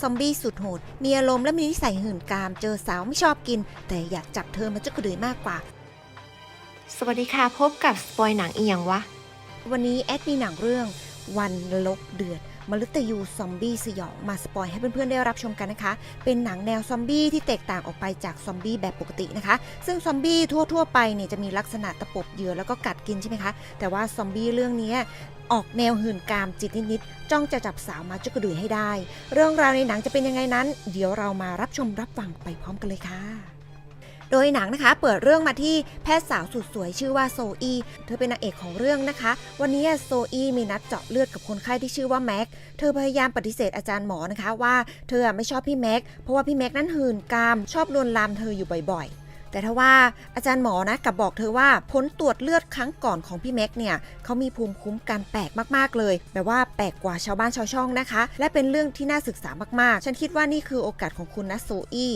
ซอมบี้สุดโหด มีอารมณ์และมีนิสัยหื่นกาม เจอสาวไม่ชอบกิน แต่อยากจับเธอมาจุกกระดือยมากกว่า สวัสดีค่ะ พบกับสปอยหนังอีหยังวะ วันนี้แอดมีหนังเรื่องวันลกเดือด มฤตยูซอมบี้สยองมาสปอยให้เพื่อนๆได้รับชมกันนะคะ เป็นหนังแนวซอมบี้ที่แตกต่างออกไปจากซอมบี้แบบปกตินะคะ ซึ่งซอมบี้ทั่วๆไปเนี่ยจะมีลักษณะตะปบเหยื่อแล้วก็กัดกินใช่ไหมคะ แต่ว่าซอมบี้เรื่องนี้ออกแนวหื่นกามจิตนิดๆจ้องจะจับสาวมาจุกกระดือยให้ได้ เรื่องราวในหนังจะเป็นยังไงนั้น เดี๋ยวเรามารับชมรับฟังไปพร้อมกันเลยค่ะ โดยหนังนะคะ เปิดเรื่องมาที่แพทย์สาวสุดสวยชื่อว่าโซอี เธอเป็นนางเอกของเรื่องนะคะ วันนี้โซอีมีนัดเจาะเลือดกับคนไข้ที่ชื่อว่าแม็ก เธอพยายามปฏิเสธอาจารย์หมอนะคะว่าเธอไม่ชอบพี่แม็ก เพราะว่าพี่แม็กนั้นหื่นกาม ชอบลวนลามเธออยู่บ่อยๆแต่ถ้าว่าอาจารย์หมอนะกับบอกเธอว่าผลตรวจเลือดครั้งก่อนของพี่แม็กเนี่ยเขามีภูมิคุ้มกันแปลกมากๆเลยแบบว่าแปลกกว่าชาวบ้านชาวช่องนะคะ และเป็นเรื่องที่น่าศึกษามากๆ ฉันคิดว่านี่คือโอกาสของคุณนะโซอี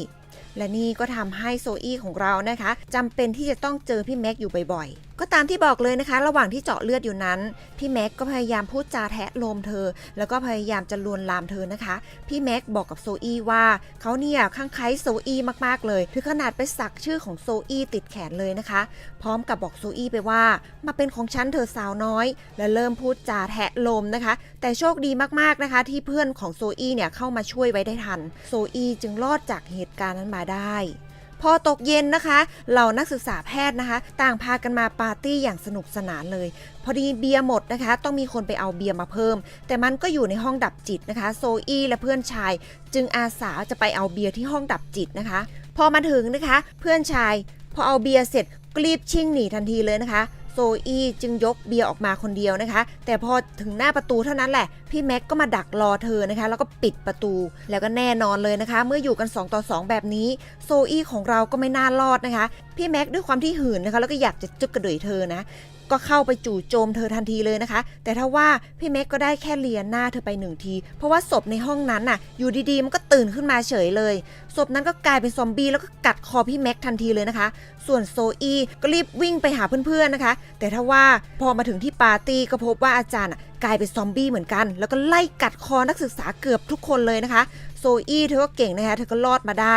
และนี่ก็ทำให้โซอี้ของเรานะคะจำเป็นที่จะต้องเจอพี่แม็กอยู่บ่อยก็ตามที่บอกเลยนะคะ ระหว่างที่เจาะเลือดอยู่นั้น พี่แม็กก็พยายามพูดจาแทะโลมเธอ แล้วก็พยายามจะลวนลามเธอนะคะ พี่แม็กบอกกับโซอี้ว่าเขาเนี่ยข้างใคล้โซอี้มากๆเลยถึงขนาดไปสักชื่อของโซอี้ติดแขนเลยนะคะ พร้อมกับบอกโซอี้ไปว่า มาเป็นของฉันเธอสาวน้อย และเริ่มพูดจาแทะโลมนะคะ แต่โชคดีมากๆนะคะ ที่เพื่อนของโซอี้เนี่ยเข้ามาช่วยไว้ได้ทัน โซอี้จึงรอดจากเหตุการณ์นั้นมาได้ พอตกเย็นนะคะเหล่านักศึกษาแพทย์นะคะ ต่างพากันมาปาร์ตี้อย่างสนุกสนานเลย พอดีเบียร์หมดนะคะ ต้องมีคนไปเอาเบียร์มาเพิ่ม แต่มันก็อยู่ในห้องดับจิตนะคะ โซอี้และเพื่อนชาย จึงอาสาจะไปเอาเบียร์ที่ห้องดับจิตนะคะ พอมาถึงนะคะ เพื่อนชาย พอเอาเบียร์เสร็จกรีบชิ่งหนีทันทีเลยนะคะ โซอี้จึงยกเบียร์ออกมาคนเดียวนะคะ แต่พอถึงหน้าประตูเท่านั้นแหละ พี่แม็กก็มาดักรอเธอนะคะ แล้วก็ปิดประตู แล้วก็แน่นอนเลยนะคะ เมื่ออยู่กัน 2 ต่อ 2 แบบนี้ โซอี้ของเราก็ไม่น่ารอดนะคะ พี่แม็กด้วยความที่หื่นนะคะ แล้วก็อยากจะจุกกระดุยเธอนะ ก็เข้าไปจู่โจมเธอทันทีเลยนะคะ แต่ถ้าว่าพี่แม็กก็ได้แค่เลียนหน้าเธอไปหนึ่งที เพราะว่าศพในห้องนั้นน่ะ อยู่ดีๆมันก็ตื่นขึ้นมาเฉยเลยศพนั้นก็กลายเป็นซอมบี้แล้วก็กัดคอพี่แม็กทันทีเลยนะคะ ส่วนโซอีก็รีบวิ่งไปหาเพื่อนๆนะคะ แต่ถ้าว่าพอมาถึงที่ปาร์ตี้ก็พบว่าอาจารย์อะกลายเป็นซอมบี้เหมือนกัน แล้วก็ไล่กัดคอนักศึกษาเกือบทุกคนเลยนะคะ โซอีเธอก็เก่งนะคะ เธอก็รอดมาได้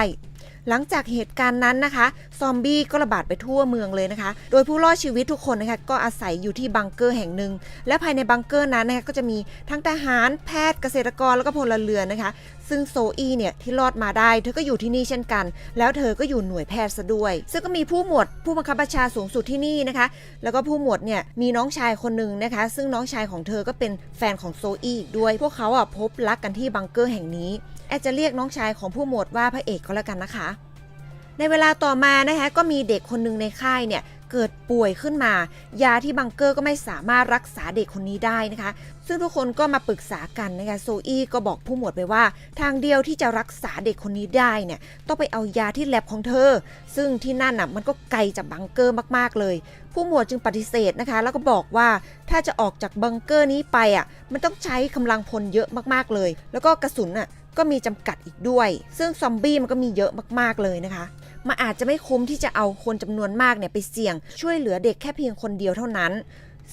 หลังจากเหตุการณ์นั้นนะคะ ซอมบี้ก็ระบาดไปทั่วเมืองเลยนะคะ โดยผู้รอดชีวิตทุกคนนะคะก็อาศัยอยู่ที่บังเกอร์แห่งหนึ่ง และภายในบังเกอร์นั้นนะคะก็จะมีทั้งทหารแพทย์เกษตรกรแล้วก็พลเรือนนะคะ ซึ่งโซอีเนี่ยที่รอดมาได้ เธอก็อยู่ที่นี่เช่นกัน แล้วเธอก็อยู่หน่วยแพทย์ซะด้วย ซึ่งก็มีผู้หมวดผู้บังคับบัญชาสูงสุดที่นี่นะคะ แล้วก็ผู้หมวดเนี่ยมีน้องชายคนหนึ่งนะคะ ซึ่งน้องชายของเธอก็เป็นแฟนของโซอีอีกด้วย พวกเขาอะพบรักกันที่บังเกอร์แห่งนี้ แอดจะเรียกน้องชายของผู้หมวดว่าพระเอกก็แล้วกันนะคะ ในเวลาต่อมานะคะก็มีเด็กคนหนึ่งในค่ายเนี่ย เกิดป่วยขึ้นมา ยาที่บังเกอร์ก็ไม่สามารถรักษาเด็กคนนี้ได้นะคะ ซึ่งทุกคนก็มาปรึกษากันนะคะโซอี้ก็บอกผู้หมวดไปว่า ทางเดียวที่จะรักษาเด็กคนนี้ได้เนี่ยต้องไปเอายาที่แลบของเธอ ซึ่งที่นั่นน่ะมันก็ไกลจากบังเกอร์มากๆเลย ผู้หมวดจึงปฏิเสธนะคะ แล้วก็บอกว่าถ้าจะออกจากบังเกอร์นี้ไปอะมันต้องใช้กำลังพลเยอะมากๆเลย แล้วก็กระสุนอะก็มีจำกัดอีกด้วย ซึ่งซอมบี้มันก็มีเยอะมากๆเลยนะคะ มันอาจจะไม่คุ้มที่จะเอาคนจำนวนมากเนี่ยไปเสี่ยง ช่วยเหลือเด็กแค่เพียงคนเดียวเท่านั้น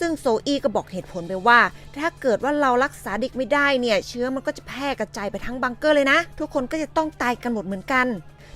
ซึ่งโซอี้ก็บอกเหตุผลไปว่า ถ้าเกิดว่าเรารักษาเด็กไม่ได้เนี่ย เชื้อมันก็จะแพร่กระจายไปทั้งบังเกอร์เลยนะ ทุกคนก็จะต้องตายกันหมดเหมือนกัน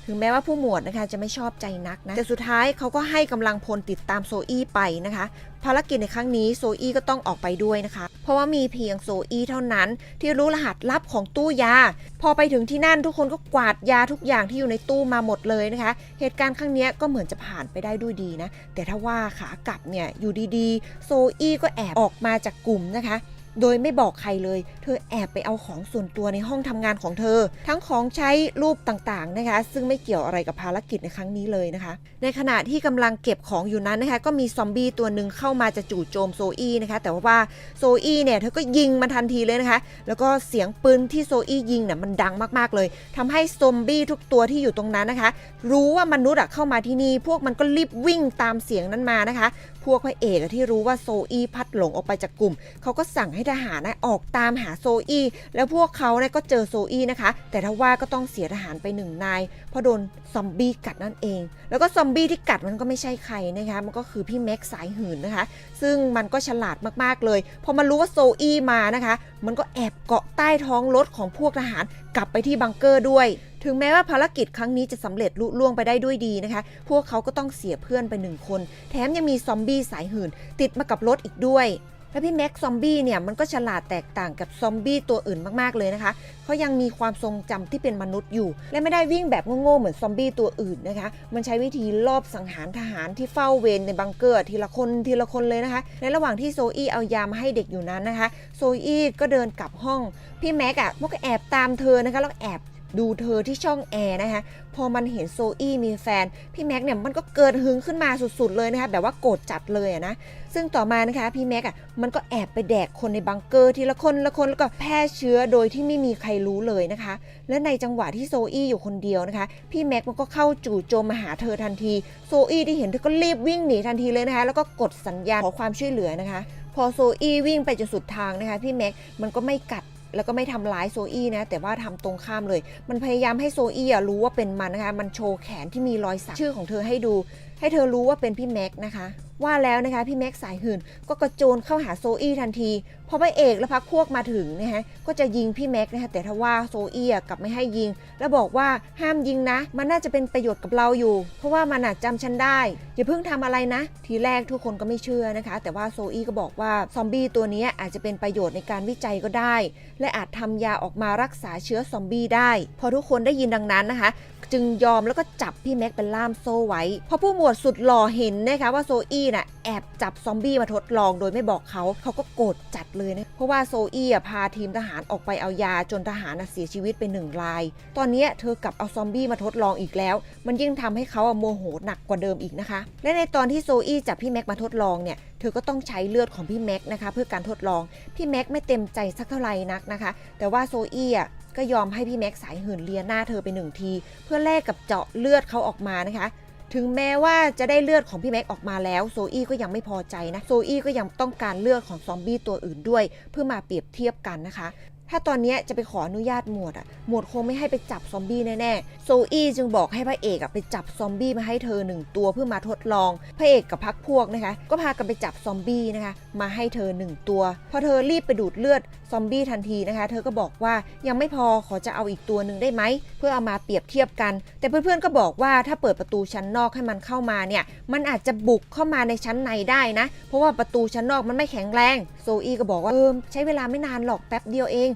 ถึงแม้ว่าผู้หมวดนะคะจะไม่ชอบใจนักนะ แต่สุดท้ายเขาก็ให้กำลังพลติดตามโซอี้ไปนะคะ ภารกิจในครั้งนี้โซอี้ก็ต้องออกไปด้วยนะคะ เพราะว่ามีเพียงโซอี้เท่านั้นที่รู้รหัสลับของตู้ยา พอไปถึงที่นั่นทุกคนก็กวาดยาทุกอย่างที่อยู่ในตู้มาหมดเลยนะคะ เหตุการณ์ครั้งนี้ก็เหมือนจะผ่านไปได้ด้วยดีนะ แต่ถ้าว่าขากลับเนี่ยอยู่ดีๆ โซอี้ก็แอบออกมาจากกลุ่มนะคะ โดยไม่บอกใครเลย เธอแอบไปเอาของส่วนตัวในห้องทำงานของเธอ ทั้งของใช้รูปต่างๆนะคะ ซึ่งไม่เกี่ยวอะไรกับภารกิจในครั้งนี้เลยนะคะ ในขณะที่กำลังเก็บของอยู่นั้นนะคะ ก็มีซอมบี้ตัวหนึ่งเข้ามาจะจู่โจมโซอี้นะคะ แต่ว่าโซอี้เนี่ยเธอก็ยิงมันทันทีเลยนะคะ แล้วก็เสียงปืนที่โซอี้ยิงเนี่ยมันดังมากๆเลยทำให้ซอมบี้ทุกตัวที่อยู่ตรงนั้นนะคะ รู้ว่ามนุษย์อะเข้ามาที่นี่พวกมันก็รีบวิ่งตามเสียงนั้นมานะคะพวกพระเอกที่รู้ว่าโซอี้พัดหลงออกไปจากกลุ่ม เขาก็สั่งให้ทหารนะออกตามหาโซอี้แล้วพวกเขาเนี่ยก็เจอโซอี้นะคะ แต่ถ้าว่าก็ต้องเสียทหารไปหนึ่งนายเพราะโดนซอมบี้กัดนั่นเอง แล้วก็ซอมบี้ที่กัดมันก็ไม่ใช่ใครนะคะมันก็คือพี่แม็กสายหื่นนะคะ ซึ่งมันก็ฉลาดมากๆเลย พอมันรู้ว่าโซอี้มานะคะ มันก็แอบเกาะใต้ท้องรถของพวกทหารกลับไปที่บังเกอร์ด้วย ถึงแม้ว่าภารกิจครั้งนี้จะสำเร็จลุล่วงไปได้ด้วยดีนะคะ พวกเขาก็ต้องเสียเพื่อนไปหนึ่งคน แถมยังมีซอมบี้สายหื่นติดมากับรถอีกด้วย และพี่แม็กซอมบี้เนี่ยมันก็ฉลาดแตกต่างกับซอมบี้ตัวอื่นมากๆเลยนะคะเขายังมีความทรงจำที่เป็นมนุษย์อยู่ และไม่ได้วิ่งแบบโง่ๆเหมือนซอมบี้ตัวอื่นนะคะ มันใช้วิธีลอบสังหารทหารที่เฝ้าเวรในบังเกอร์ทีละคนทีละคนเลยนะคะ ในระหว่างที่โซอี้เอายามาให้เด็กอยู่นั้นนะคะ โซอี้ก็เดินกลับห้อง พี่แม็กอะมันก็แอบตามเธอนะคะแล้วแอบ ดูเธอที่ช่องแอร์นะคะ พอมันเห็นโซอี้มีแฟน พี่แม็กเนี่ยมันก็เกิดหึงขึ้นมาสุดๆเลยนะคะแบบว่าโกรธจัดเลยนะ ซึ่งต่อมานะคะพี่แม็กอะมันก็แอบไปแดกคนในบังเกอร์ทีละคนละคนแล้วก็แพร่เชื้อโดยที่ไม่มีใครรู้เลยนะคะ และในจังหวะที่โซอี้อยู่คนเดียวนะคะ พี่แม็กมันก็เข้าจู่โจมมาหาเธอทันที โซอี้ที่เห็นเธอก็รีบวิ่งหนีทันทีเลยนะคะ แล้วก็กดสัญญาณขอความช่วยเหลือนะคะ พอโซอี้วิ่งไปจนสุดทางนะคะ พี่แม็กมันก็ไม่กัด แล้วก็ไม่ทำร้ายโซอี้นะ แต่ว่าทำตรงข้ามเลย มันพยายามให้โซอี้รู้ว่าเป็นมันนะคะ มันโชว์แขนที่มีรอยสักชื่อของเธอให้ดู ให้เธอรู้ว่าเป็นพี่แม็กนะคะ ว่าแล้วนะคะพี่แม็กสายหื่นก็กระโจนเข้าหาโซอี้ทันที พอพระเอกและพักพวกมาถึงนะฮะก็จะยิงพี่แม็กนะคะแต่ถ้าว่าโซอี้กลับไม่ให้ยิง แล้วบอกว่าห้ามยิงนะ มันน่าจะเป็นประโยชน์กับเราอยู่ เพราะว่ามันอะจำฉันได้ อย่าเพิ่งทำอะไรนะ ทีแรกทุกคนก็ไม่เชื่อนะคะ แต่ว่าโซอี้ก็บอกว่าซอมบี้ตัวนี้อาจจะเป็นประโยชน์ในการวิจัยก็ได้ และอาจทำยาออกมารักษาเชื้อซอมบี้ได้ พอทุกคนได้ยินดังนั้นนะคะ จึงยอมแล้วก็จับพี่แม็กเป็นล่ามโซ่ไว้พอผู้หมวดสุดหล่อเห็นนะคะว่าโซอี้น่ะแอบจับซอมบี้มาทดลองโดยไม่บอกเขาเขาก็โกรธจัดเลยนะเพราะว่าโซอี้พาทีมทหารออกไปเอายาจนทหารเสียชีวิตไปหนึ่งราย ตอนนี้เธอกลับเอาซอมบี้มาทดลองอีกแล้ว มันยิ่งทำให้เขาโมโหหนักกว่าเดิมอีกนะคะ และในตอนที่โซอี้จับพี่แม็กมาทดลองเนี่ยเธอก็ต้องใช้เลือดของพี่แม็กนะคะเพื่อการทดลองพี่แม็กไม่เต็มใจสักเท่าไหร่นักนะคะ แต่ว่าโซอี้อะก็ยอมให้พี่แม็กสายหื่นเลียหน้าเธอไปหนึ่งที เพื่อแลกกับเจาะเลือดเขาออกมานะคะ ถึงแม้ว่าจะได้เลือดของพี่แม็กออกมาแล้วโซอี้ก็ยังไม่พอใจนะ โซอี้ก็ยังต้องการเลือดของซอมบี้ตัวอื่นด้วย เพื่อมาเปรียบเทียบกันนะคะ ถ้าตอนนี้จะไปขออนุญาตหมวดอะหมวดคงไม่ให้ไปจับซอมบี้แน่ๆ โซอี้จึงบอกให้พระเอกอะไปจับซอมบี้มาให้เธอหนึ่งตัวเพื่อมาทดลอง พระเอกกับพักพวกนะคะ ก็พากันไปจับซอมบี้นะคะ มาให้เธอหนึ่งตัว พอเธอรีบไปดูดเลือดซอมบี้ทันทีนะคะ เธอก็บอกว่ายังไม่พอขอจะเอาอีกตัวหนึ่งได้ไหม เพื่อเอามาเปรียบเทียบกัน แต่เพื่อนๆก็บอกว่าถ้าเปิดประตูชั้นนอกให้มันเข้ามาเนี่ย มันอาจจะบุกเข้ามาในชั้นในได้นะ เพราะว่าประตูชั้นนอกมันไม่แข็งแรง โซอี้ก็บอกว่าเออใช้เวลาไม่นานหรอกแป๊บเดียวเอง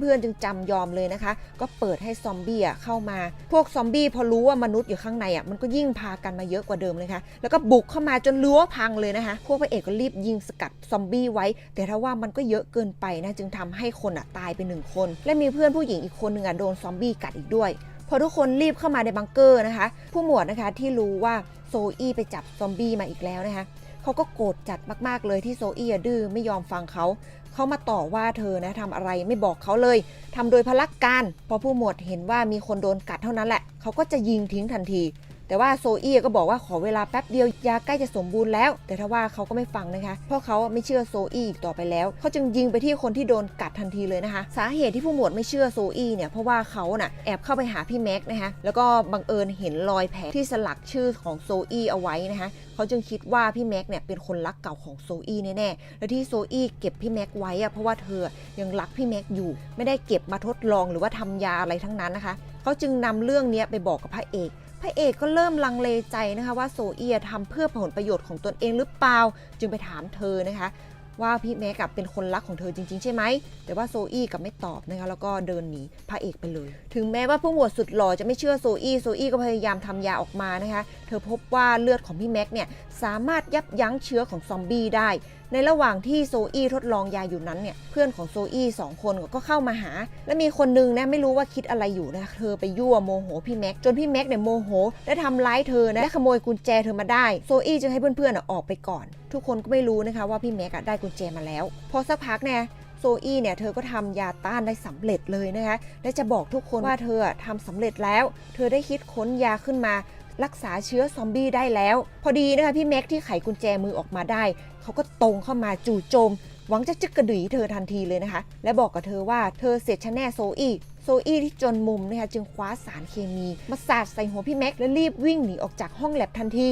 เพื่อนๆ จึงจำยอมเลยนะคะ ก็เปิดให้ซอมบี้เข้ามา พวกซอมบี้พอรู้ว่ามนุษย์อยู่ข้างในอะมันก็ยิ่งพากันมาเยอะกว่าเดิมเลยค่ะแล้วก็บุกเข้ามาจนรั้วพังเลยนะคะ พวกพระเอกก็รีบยิงสกัดซอมบี้ไว้ แต่ถ้าว่ามันก็เยอะเกินไปนะจึงทำให้คนอะตายไปหนึ่งคน และมีเพื่อนผู้หญิงอีกคนหนึ่งอะโดนซอมบี้กัดอีกด้วยพอทุกคนรีบเข้ามาในบังเกอร์นะคะ ผู้หมวดนะคะที่รู้ว่าโซอี้ไปจับซอมบี้มาอีกแล้วนะคะ เขาก็โกรธจัดมากๆเลยที่โซอี้ดื้อไม่ยอมฟังเขาเขามาต่อว่าเธอนะทำอะไรไม่บอกเขาเลยทำโดยพลักการพอผู้หมวดเห็นว่ามีคนโดนกัดเท่านั้นแหละเขาก็จะยิงทิ้งทันที แต่ว่าโซอี้ก็บอกว่าขอเวลาแป๊บเดียวยาใกล้จะสมบูรณ์แล้ว แต่ถ้าว่าเขาก็ไม่ฟังนะคะ เพราะเขาไม่เชื่อโซอี้อีกต่อไปแล้ว เขาจึงยิงไปที่คนที่โดนกัดทันทีเลยนะคะ สาเหตุที่ผู้หมวดไม่เชื่อโซอี้เนี่ยเพราะว่าเขาน่ะแอบเข้าไปหาพี่แม็กนะคะ แล้วก็บังเอิญเห็นรอยแผลที่สลักชื่อของโซอี้เอาไว้นะคะเขาจึงคิดว่าพี่แม็กเนี่ยเป็นคนรักเก่าของโซอี้แน่ๆ และที่โซอี้เก็บพี่แม็กไว้อะเพราะว่าเธอยังรักพี่แม็กอยู่ ไม่ได้เก็บมาทดลองหรือว่าทำยาอะไรทั้งนั้นนะคะเขาจึงนำเรื่องนี้ไปบอกกับพระเอก พระเอกก็เริ่มลังเลใจนะคะว่าโซเอี้ทำเพื่อผลประโยชน์ของตนเองหรือเปล่า จึงไปถามเธอนะคะ ว่าพี่แม็กกับเป็นคนรักของเธอจริง ๆ ใช่ไหม แต่ว่าโซอี้กับไม่ตอบนะคะแล้วก็เดินหนีพระเอกไปเลย ถึงแม้ว่าผู้หมวดสุดหล่อจะไม่เชื่อโซอี้โซอี้ก็พยายามทำยาออกมานะคะ เธอพบว่าเลือดของพี่แม็กเนี่ยสามารถยับยั้งเชื้อของซอมบี้ได้ ในระหว่างที่โซอี้ทดลองยาอยู่นั้นเนี่ยเพื่อนของโซอี้สองคนก็เข้ามาหา และมีคนนึงนะไม่รู้ว่าคิดอะไรอยู่นะเธอไปยั่วโมโหพี่แม็กจนพี่แม็กเนี่ยโมโห และทำร้ายเธอนะและขโมยกุญแจเธอมาได้โซอี้จึงให้เพื่อนๆอออกไปก่อน ทุกคนก็ไม่รู้นะคะว่าพี่แม็กได้กุญแจมาแล้ว พอสักพักเนี่ยโซอี้เนี่ยเธอก็ทำยาต้านได้สำเร็จเลยนะคะและจะบอกทุกคนว่าเธออะทำสำเร็จแล้ว เธอได้คิดค้นยาขึ้นมารักษาเชื้อซอมบี้ได้แล้ว พอดีนะคะพี่แม็กที่ไขกุญแจมือออกมาได้ เขาก็ตรงเข้ามาจู่โจม หวังจะจึกกระดือเธอทันทีเลยนะคะ และบอกกับเธอว่าเธอเสร็จชะแน่โซอี้โซอี้ที่จนมุมนะคะจึงคว้าสารเคมีมาสาดใส่หัวพี่แม็กและรีบวิ่งหนีออกจากห้องแลบทันที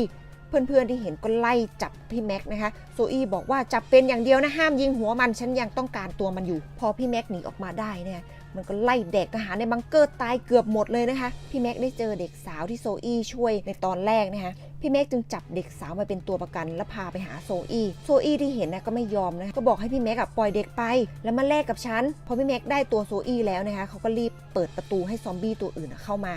เพื่อนๆที่เห็นก็ไล่จับพี่แม็กนะคะโซอี้บอกว่าจับเป็นอย่างเดียวนะห้ามยิงหัวมันฉันยังต้องการตัวมันอยู่ พอพี่แม็กหนีออกมาได้เนี่ยมันก็ไล่เด็กทหารในบังเกอร์ตายเกือบหมดเลยนะคะ พี่แม็กได้เจอเด็กสาวที่โซอี้ช่วยในตอนแรกนะคะ พี่แม็กจึงจับเด็กสาวมาเป็นตัวประกันแล้วพาไปหาโซอี้โซอี้ที่เห็นนะก็ไม่ยอมนะก็บอกให้พี่แม็กอะปล่อยเด็กไป แล้วมาแลกกับฉันพอพี่แม็กได้ตัวโซอี้แล้วนะคะเขาก็รีบเปิดประตูให้ซอมบี้ตัวอื่นเข้ามา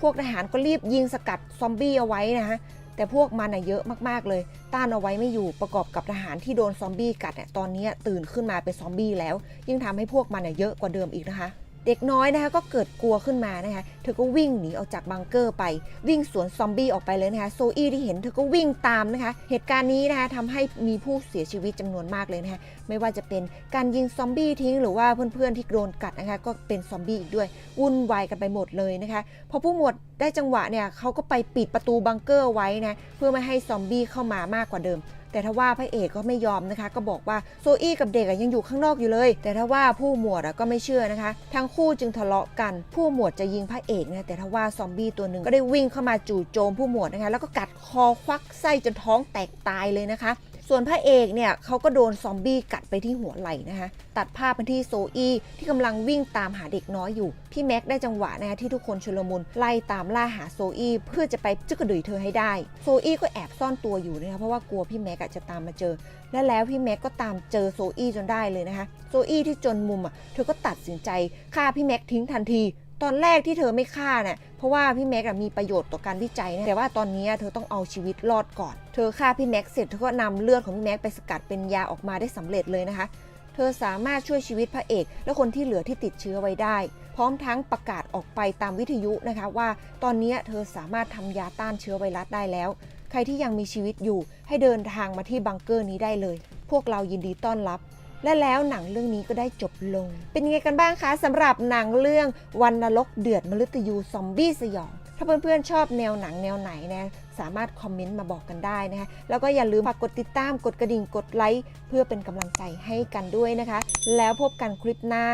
พวกทหารก็รีบยิงสกัดซอมบี้เอาไว้นะคะแต่พวกมันอะเยอะมากๆเลย ต้านเอาไว้ไม่อยู่ประกอบกับทหารที่โดนซอมบี้กัดเนี่ยตอนนี้ตื่นขึ้นมาเป็นซอมบี้แล้ว ยิ่งทำให้พวกมันอะเยอะกว่าเดิมอีกนะคะ เด็กน้อยนะคะก็เกิดกลัวขึ้นมานะคะเธอก็วิ่งหนีออกจากบังเกอร์ไป วิ่งสวนซอมบี้ออกไปเลยนะคะโซอี้ที่เห็นเธอก็วิ่งตามนะคะ เหตุการณ์นี้นะคะทำให้มีผู้เสียชีวิตจำนวนมากเลยนะคะไม่ว่าจะเป็นการยิงซอมบี้ทิ้งหรือว่าเพื่อนๆที่โดนกัดนะคะก็เป็นซอมบี้อีกด้วยวุ่นวายกันไปหมดเลยนะคะพอผู้หมวดได้จังหวะเนี่ยเขาก็ไปปิดประตูบังเกอร์ไว้นะเพื่อไม่ให้ซอมบี้เข้ามามากกว่าเดิม แต่ถ้าว่าพระเอกก็ไม่ยอมนะคะ ก็บอกว่าโซอี้กับเด็กยังอยู่ข้างนอกอยู่เลย แต่ถ้าว่าผู้หมวดก็ไม่เชื่อนะคะ ทั้งคู่จึงทะเลาะกัน ผู้หมวดจะยิงพระเอกนะแต่ถ้าว่าซอมบี้ตัวหนึ่งก็ได้วิ่งเข้ามาจู่โจมผู้หมวดนะคะ แล้วก็กัดคอควักไส้จนท้องแตกตายเลยนะคะ ส่วนพระเอกเนี่ยเขาก็โดนซอมบี้กัดไปที่หัวไหล่นะคะ ตัดภาพไปที่โซอี้ที่กำลังวิ่งตามหาเด็กน้อยอยู่ พี่แม็กได้จังหวะนะคะที่ทุกคนชุลมุนไล่ตามล่าหาโซอี้เพื่อจะไปจึกกระดุยเธอให้ได้ โซอี้ก็แอบซ่อนตัวอยู่นะคะเพราะว่ากลัวพี่แม็กจะตามมาเจอ และแล้วพี่แม็กก็ตามเจอโซอี้จนได้เลยนะคะ โซอี้ที่จนมุมอะเธอก็ตัดสินใจฆ่าพี่แม็กทิ้งทันที ตอนแรกที่เธอไม่ฆ่าเนี่ยเพราะว่าพี่แม็กอะมีประโยชน์ต่อการวิจัยนะแต่ว่าตอนนี้เธอต้องเอาชีวิตรอดก่อน เธอฆ่าพี่แม็กเสร็จเธอก็นำเลือดของพี่แม็กไปสกัดเป็นยาออกมาได้สำเร็จเลยนะคะ เธอสามารถช่วยชีวิตพระเอก และคนที่เหลือที่ติดเชื้อไว้ได้ พร้อมทั้งประกาศออกไปตามวิทยุนะคะว่าตอนนี้เธอสามารถทำยาต้านเชื้อไวรัสได้แล้ว ใครที่ยังมีชีวิตอยู่ให้เดินทางมาที่บังเกอร์นี้ได้เลย พวกเรายินดีต้อนรับ และแล้วหนังเรื่องนี้ก็ได้จบลง เป็นยังไงกันบ้างคะสำหรับหนังเรื่องวันนรกเดือดมฤตยูซอมบี้สยอง ถ้าเพื่อนๆชอบแนวหนังแนวไหนนะสามารถคอมเมนต์มาบอกกันได้นะคะแล้วก็อย่าลืมฝากกดติดตามกดกระดิ่งกดไลค์เพื่อเป็นกำลังใจให้กันด้วยนะคะ แล้วพบกันคลิปหน้า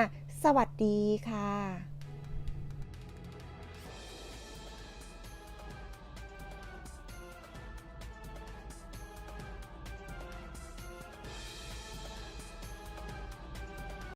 สวัสดีค่ะ